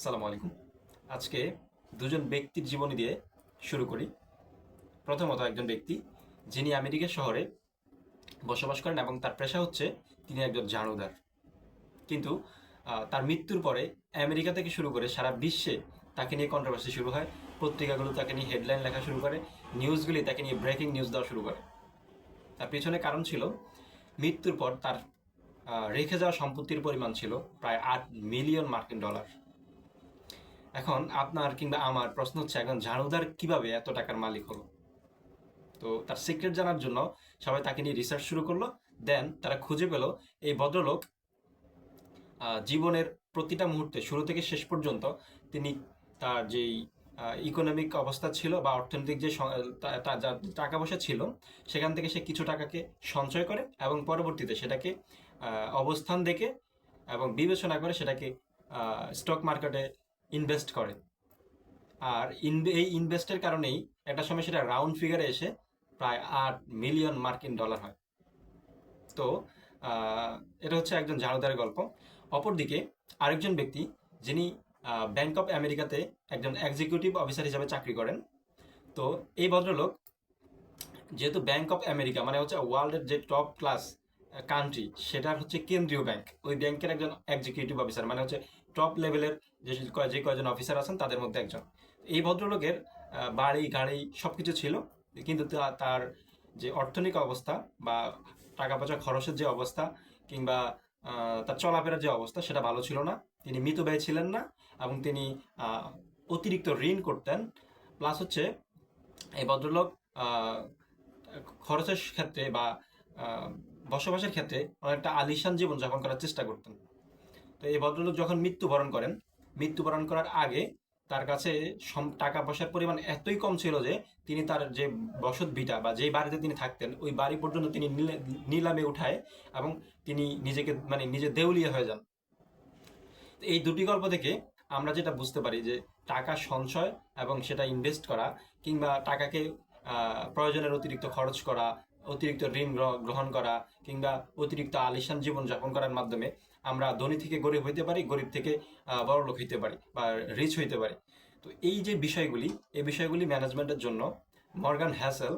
আসসালামু আলাইকুম। আজকে দুজন ব্যক্তির জীবনী দিয়ে শুরু করি। প্রথমত একজন ব্যক্তি, যিনি আমেরিকা শহরে বসবাস করেন এবং তার পেশা হচ্ছে তিনি একজন ঝাড়ুদার কিন্তু তার মৃত্যুর পরে আমেরিকা থেকে শুরু করে সারা বিশ্বে তাকে নিয়ে কন্ট্রোভার্সি শুরু হয়, পত্রিকাগুলো তাকে নিয়ে হেডলাইন লেখা শুরু করে নিউজগুলি তাকে নিয়ে ব্রেকিং নিউজ দেওয়া শুরু করে। তার পেছনে কারণ ছিল, মৃত্যুর পর তার রেখে যাওয়া সম্পত্তির পরিমাণ ছিল প্রায় আট মিলিয়ন মার্কিন ডলার। এখন আপনার কিংবা আমার প্রশ্ন হচ্ছে একজন ঝাড়ুদার কীভাবে এত টাকার মালিক হলো? তো তার সিক্রেট জানার জন্য সবাই তাকে নিয়ে রিসার্চ শুরু করল দেন তারা খুঁজে পেল এই ভদ্রলোক জীবনের প্রতিটা মুহূর্তে শুরু থেকে শেষ পর্যন্ত তিনি তার যেই ইকোনমিক অবস্থা ছিল বা অর্থনৈতিক যে টাকা পয়সা ছিল, সেখান থেকে সে কিছু টাকাকে সঞ্চয় করে এবং পরবর্তীতে সেটাকে অবস্থান দেখে এবং বিবেচনা করে সেটাকে স্টক মার্কেটে ইনভেস্ট করে। আর এই ইনভেস্টের কারণেই একটা সময় সেটা রাউন্ড ফিগারে এসে প্রায় আট মিলিয়ন মার্কিন ডলার হয়। তো এটা হচ্ছে একজন ঝাড়ুদারের গল্প। অপরদিকে আরেকজন ব্যক্তি যিনি ব্যাংক অফ আমেরিকাতে একজন এক্সিকিউটিভ অফিসার হিসাবে চাকরি করেন। তো, এই ভদ্রলোক যেহেতু ব্যাংক অফ আমেরিকা মানে হচ্ছে ওয়ার্ল্ডের যে টপ ক্লাস কান্ট্রি সেটার হচ্ছে কেন্দ্রীয় ব্যাংক ওই ব্যাংকের একজন এক্সিকিউটিভ অফিসার মানে হচ্ছে টপ লেভেলের যে যে কয়জন অফিসার আছেন, তাদের মধ্যে একজন। এই ভদ্রলোকের বাড়ি, গাড়ি সব কিছু ছিল, কিন্তু তার যে অর্থনৈতিক অবস্থা বা টাকা পয়সা খরচের যে অবস্থা কিংবা তার চলাফেরার যে অবস্থা, সেটা ভালো ছিল না। তিনি মিতব্যয়ী ছিলেন না এবং তিনি অতিরিক্ত ঋণ করতেন। প্লাস হচ্ছে, এই ভদ্রলোক খরচের ক্ষেত্রে বা বসবাসের ক্ষেত্রে অনেকটা আলিশান জীবন যাপন করার চেষ্টা করতেন। তো এই ভদ্রলোক যখন মৃত্যুবরণ করেন মৃত্যুবরণ করার আগে তার কাছে টাকা পয়সার পরিমাণ এতই কম ছিল যে তিনি তার যে বসত ভিটা বা যেই বাড়িতে তিনি থাকতেন, ওই বাড়ি পর্যন্ত তিনি নিলে- নিলামে উঠায় এবং তিনি নিজেকে মানে নিজে দেউলিয়া হয়ে যান। এই দুটি গল্প থেকে আমরা যেটা বুঝতে পারি যে টাকা সঞ্চয় এবং সেটা ইনভেস্ট করা কিংবা টাকাকে প্রয়োজনের অতিরিক্ত খরচ করা অতিরিক্ত ঋণ গ্রহণ করা কিংবা অতিরিক্ত আলিশান জীবন যাপন করার মাধ্যমে আমরা ধনী থেকে গরিব হইতে পারি গরিব থেকে আহ, বড়লোক হইতে পারি বা রিচ হইতে পারি। তো এই যে বিষয়গুলি এই বিষয়গুলি ম্যানেজমেন্টের জন্য মর্গান হ্যাসেল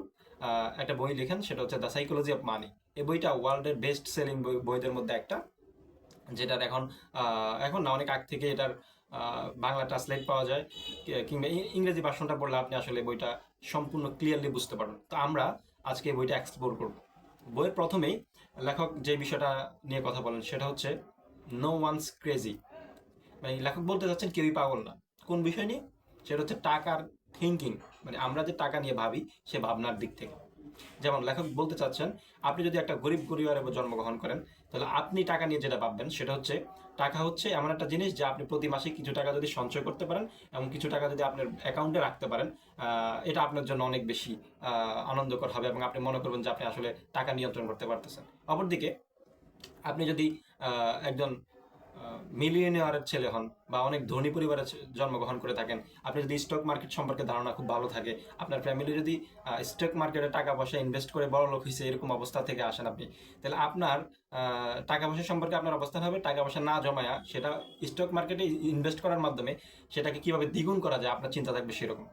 একটা বই লেখেন সেটা হচ্ছে দ্য সাইকোলজি অফ মানি এই বইটা ওয়ার্ল্ডের বেস্ট সেলিং বইদের মধ্যে একটা যেটার এখন এখন না অনেক আগ থেকে এটার বাংলা ট্রান্সলেট পাওয়া যায় কিংবা ইংরেজি ভাষণটা পড়লে আপনি আসলে বইটা সম্পূর্ণ ক্লিয়ারলি বুঝতে পারবেন। তো আমরা আজকে বইটা এক্সপ্লোর করব। বইয়ের প্রথমেই লেখক যে বিষয়টা নিয়ে কথা বলেন, সেটা হচ্ছে নো ওয়ান্স ক্রেজি মানে লেখক বলতে চাচ্ছেন কেউই পাগল না। কোন বিষয় নিয়ে? সেটা হচ্ছে টাকার থিঙ্কিং মানে আমরা যে টাকা নিয়ে ভাবি, সে ভাবনার দিক থেকে। যেমন লেখক বলতে চাচ্ছেন, আপনি যদি একটা গরিব পরিবারে জন্মগ্রহণ করেন, তাহলে আপনি টাকা নিয়ে যেটা ভাববেন সেটা হচ্ছে, টাকা হচ্ছে এমন একটা জিনিস যা আপনি প্রতি মাসে কিছু টাকা যদি সঞ্চয় করতে পারেন এবং কিছু টাকা যদি আপনার অ্যাকাউন্টে রাখতে পারেন এটা আপনার জন্য অনেক বেশি আনন্দকর হবে এবং আপনি মনে করবেন যে আপনি আসলে টাকা নিয়ন্ত্রণ করতে পারতেছেন। অপরদিকে, আপনি যদি একজন মিলিয়নিয়ারের ছেলে হন বা অনেক ধনী পরিবারে জন্মগ্রহণ করে থাকেন। আপনি যদি স্টক মার্কেট সম্পর্কে ধারণা খুব ভালো থাকে, আপনার ফ্যামিলি যদি স্টক মার্কেটে টাকা পয়সা ইনভেস্ট করে বড় লোক হয়েছে এরকম অবস্থা থেকে আসেন আপনি, তাহলে আপনার টাকা পয়সা সম্পর্কে আপনার অবস্থান হবে টাকা পয়সা না জমায়া সেটা স্টক মার্কেটে ইনভেস্ট করার মাধ্যমে সেটাকে কীভাবে দ্বিগুণ করা যায় আপনার চিন্তা থাকবে সেরকম।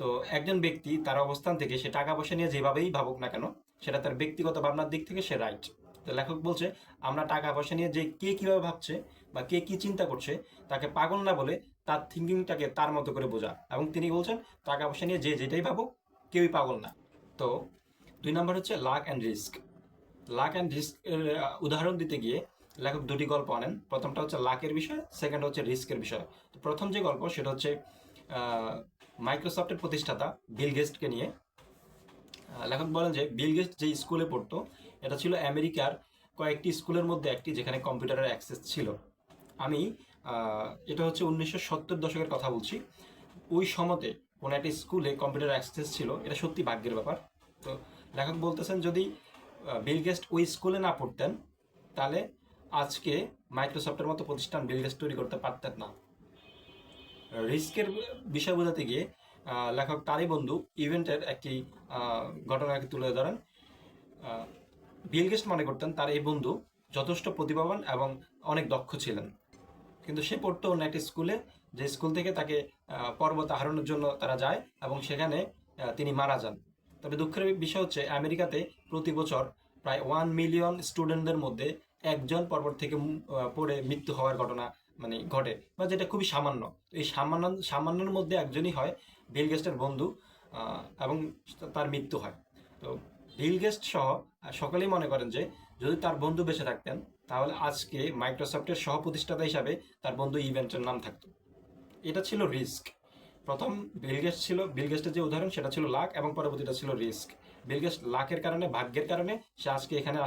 তো একজন ব্যক্তি তার অবস্থান থেকে সে টাকা পয়সা নিয়ে যেভাবেই ভাবুক না কেন, সেটা তার ব্যক্তিগত ভাবনার দিক থেকে সে রাইট তো লেখক বলছে, আমরা টাকা পয়সা নিয়ে যে কে কীভাবে ভাবছে বা কে কি চিন্তা করছে, তাকে পাগল না বলে তার থিঙ্কিংটাকে তার মতো করে বোঝা। এবং তিনি বলছেন টাকা পয়সা নিয়ে যে যেটাই ভাবুক, কেউই পাগল না। তো দুই নম্বর হচ্ছে luck and risk luck and risk উদাহরণ দিতে গিয়ে লেখক দুটি গল্প আনেন। প্রথমটা হচ্ছে লাকের বিষয় সেকেন্ড হচ্ছে রিস্কের বিষয়। তো প্রথম যে গল্প, সেটা হচ্ছে মাইক্রোসফটের প্রতিষ্ঠাতা বিল গেস্টকে নিয়ে। লেখক বলেন যে বিল গেস্ট যে স্কুলে পড়তো এটা ছিল আমেরিকার কয়েকটি স্কুলের মধ্যে একটি যেখানে কম্পিউটারের অ্যাক্সেস ছিল। আমি এটা হচ্ছে উনিশশো সত্তর দশকের কথা বলছি। ওই সময়তে কোনো একটা স্কুলে কম্পিউটার অ্যাক্সেস ছিল, এটা সত্যি ভাগ্যের ব্যাপার। তো লেখক বলতেছেন, যদি বিল গেস্ট ওই স্কুলে না পড়তেন, তাহলে আজকে মাইক্রোসফটের মতো প্রতিষ্ঠান বিল গেস্ট তৈরি করতে পারতেন না। রিস্কের বিষয় বোঝাতে গিয়ে লেখক তারই বন্ধু ইভেন্টের একটি ঘটনাকে তুলে ধরেন। বিল গেস্ট মনে করতেন তার এই বন্ধু যথেষ্ট প্রতিভাবান এবং অনেক দক্ষ ছিলেন। কিন্তু সে পড়তো অন্য একটা স্কুলে যে স্কুল থেকে তাকে পর্বত আরোহণের জন্য তারা যায় এবং সেখানে তিনি মারা যান। তবে দুঃখের বিষয় হচ্ছে, আমেরিকাতে প্রতি বছর প্রায় ওয়ান মিলিয়ন স্টুডেন্টদের মধ্যে একজন পর্বত থেকে পড়ে মৃত্যু হওয়ার ঘটনা মানে ঘটে, বা যেটা খুবই সামান্য। এই সামান্য, সামান্যর মধ্যে একজনই হয় বিল গেস্টের বন্ধু এবং তার মৃত্যু হয়। তো বিল গেস্ট সহ সকলেই মনে করেন যে যদি তার বন্ধু বেঁচে থাকতেন, তাহলে আজকে মাইক্রোসফটের সহ প্রতিষ্ঠাতা হিসাবে তার বন্ধু ইভেন্টের নাম থাকতো। এটা ছিল রিস্ক। প্রথম বিলগেস্ট ছিল বিলগেস্টের যে উদাহরণ, সেটা ছিল লাক এবং পরবর্তীটা ছিল রিস্ক। বিলগেস্ট লাকের কারণে, ভাগ্যের কারণে সে আজকে এখানে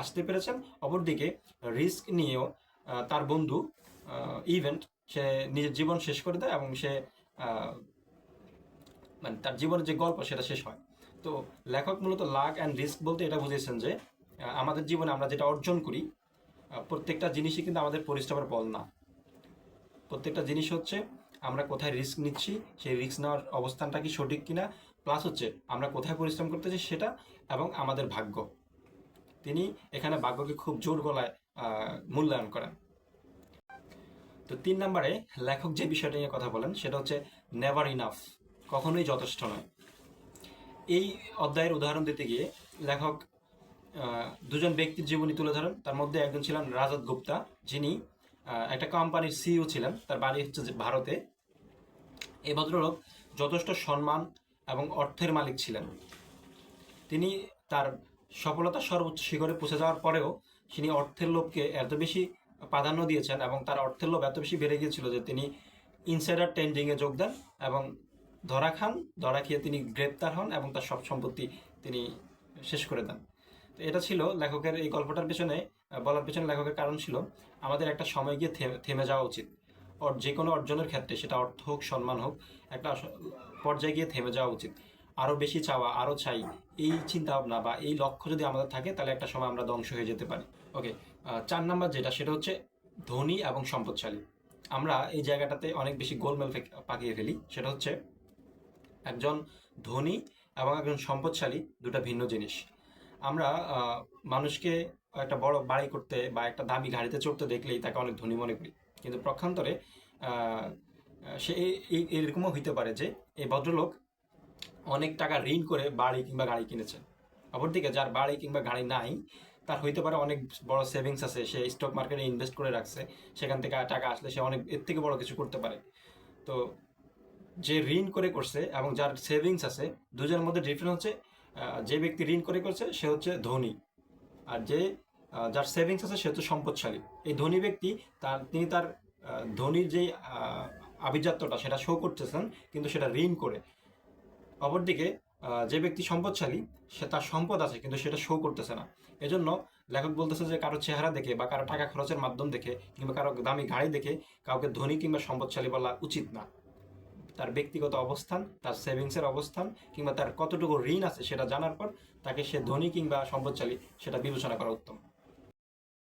আসতে পেরেছেন। অপরদিকে রিস্ক নিয়েও তার বন্ধু ইভেন্ট, সে নিজের জীবন শেষ করে দেয় এবং সে মানে তার জীবনের যে গল্প, সেটা শেষ হয়। তো লেখক মূলত লাক অ্যান্ড রিস্ক বলতে এটা বুঝেছেন যে আমাদের জীবনে আমরা যেটা অর্জন করি প্রত্যেকটা জিনিসই কিন্তু আমাদের পরিশ্রমের ফল না। প্রত্যেকটা জিনিস হচ্ছে আমরা কোথায় রিস্ক নিচ্ছি, সেই রিস্ক নেওয়ার অবস্থানটা কি সঠিক কিনা, প্লাস হচ্ছে আমরা কোথায় পরিশ্রম করতেছি সেটা এবং আমাদের ভাগ্য। তিনি এখানে ভাগ্যকে খুব জোর গলায় মূল্যায়ন করেন। তো তিন নম্বরে লেখক যে বিষয়টা নিয়ে কথা বলেন, সেটা হচ্ছে নেভার ইনাফ কখনোই যথেষ্ট নয়। এই অধ্যায়ের উদাহরণ দিতে গিয়ে লেখক দুজন ব্যক্তির জীবনী তুলে ধরেন। তার মধ্যে একজন ছিলেন রাজত গুপ্তা, যিনি একটা কোম্পানির সিইও ছিলেন। তার বাড়ি হচ্ছে যে ভারতে। এই ভদ্রলোক যথেষ্ট সম্মান এবং অর্থের মালিক ছিলেন। তিনি তার সফলতার সর্বোচ্চ শিখরে পৌঁছে যাওয়ার পরেও তিনি অর্থের লোভকে এত বেশি প্রাধান্য দিয়েছেন এবং তার অর্থের লোভ এত বেশি বেড়ে গিয়েছিল যে তিনি ইনসাইডার ট্রেন্ডিংয়ে যোগ দেন এবং ধরা খান, ধরা খেয়ে তিনি গ্রেপ্তার হন এবং তার সব সম্পত্তি তিনি শেষ করে দেন। তো এটা ছিল লেখকের এই গল্পটার পেছনে বলার পেছনে লেখকের কারণ ছিল, আমাদের একটা সময় গিয়ে থেমে যাওয়া উচিত। যে কোনো অর্জনের ক্ষেত্রে, সেটা অর্থ হোক, সম্মান হোক, একটা পর্যায়ে গিয়ে থেমে যাওয়া উচিত। আরও বেশি চাওয়া, আরও চাই, এই চিন্তা ভাবনা বা এই লক্ষ্য যদি আমাদের থাকে, তাহলে একটা সময় আমরা ধ্বংস হয়ে যেতে পারি। ওকে চার নাম্বার যেটা, সেটা হচ্ছে ধনী এবং সম্পদশালী। আমরা এই জায়গাটাতে অনেক বেশি গোলমেল পাকিয়ে ফেলি। সেটা হচ্ছে একজন ধনী এবং একজন সম্পদশালী দুটা ভিন্ন জিনিস। আমরা মানুষকে একটা বড় বাড়ি করতে বা একটা দামি গাড়িতে চড়তে দেখলেই তাকে অনেক ধনী মনে করি। কিন্তু প্রক্ষান্তরে সে এরকমও হইতে পারে যে এই ভদ্রলোক অনেক টাকা ঋণ করে বাড়ি কিংবা গাড়ি কিনেছে। অপরদিকে যার বাড়ি কিংবা গাড়ি নাই, তার হইতে পারে অনেক বড় সেভিংস আছে, সে স্টক মার্কেটে ইনভেস্ট করে রাখছে, সেখান থেকে টাকা আসলে সে অনেক, এর থেকে বড় কিছু করতে পারে। তো যে ঋণ করে করছে এবং যার সেভিংস আছে, দুজনের মধ্যে ডিফারেন্স হচ্ছে যে ব্যক্তি ঋণ করে করছে, সে হচ্ছে ধনী। আর যে যার সেভিংস আছে, সে হচ্ছে সম্পদশালী। এই ধনী ব্যক্তি, তার, তিনি তার ধনীর যে আভিজাত্যটা, সেটা শো করতেছেন, কিন্তু সেটা ঋণ করে। অপরদিকে যে ব্যক্তি সম্পদশালী, সে তার সম্পদ আছে, কিন্তু সেটা শো করতেছে না। এজন্য লেখক বলতেছে যে, কারও চেহারা দেখে বা কারও টাকা খরচের মাধ্যম দেখে, কিংবা কারও দামি গাড়ি দেখে, কাউকে ধনী কিংবা সম্পদশালী বলা উচিত না। তার ব্যক্তিগত অবস্থান, তার সেভিংসের অবস্থান, কিংবা তার কতটুকু ঋণ আছে সেটা জানার পর তাকে সে ধনী কিংবা সম্পদশালী সেটা বিবেচনা করা উত্তম।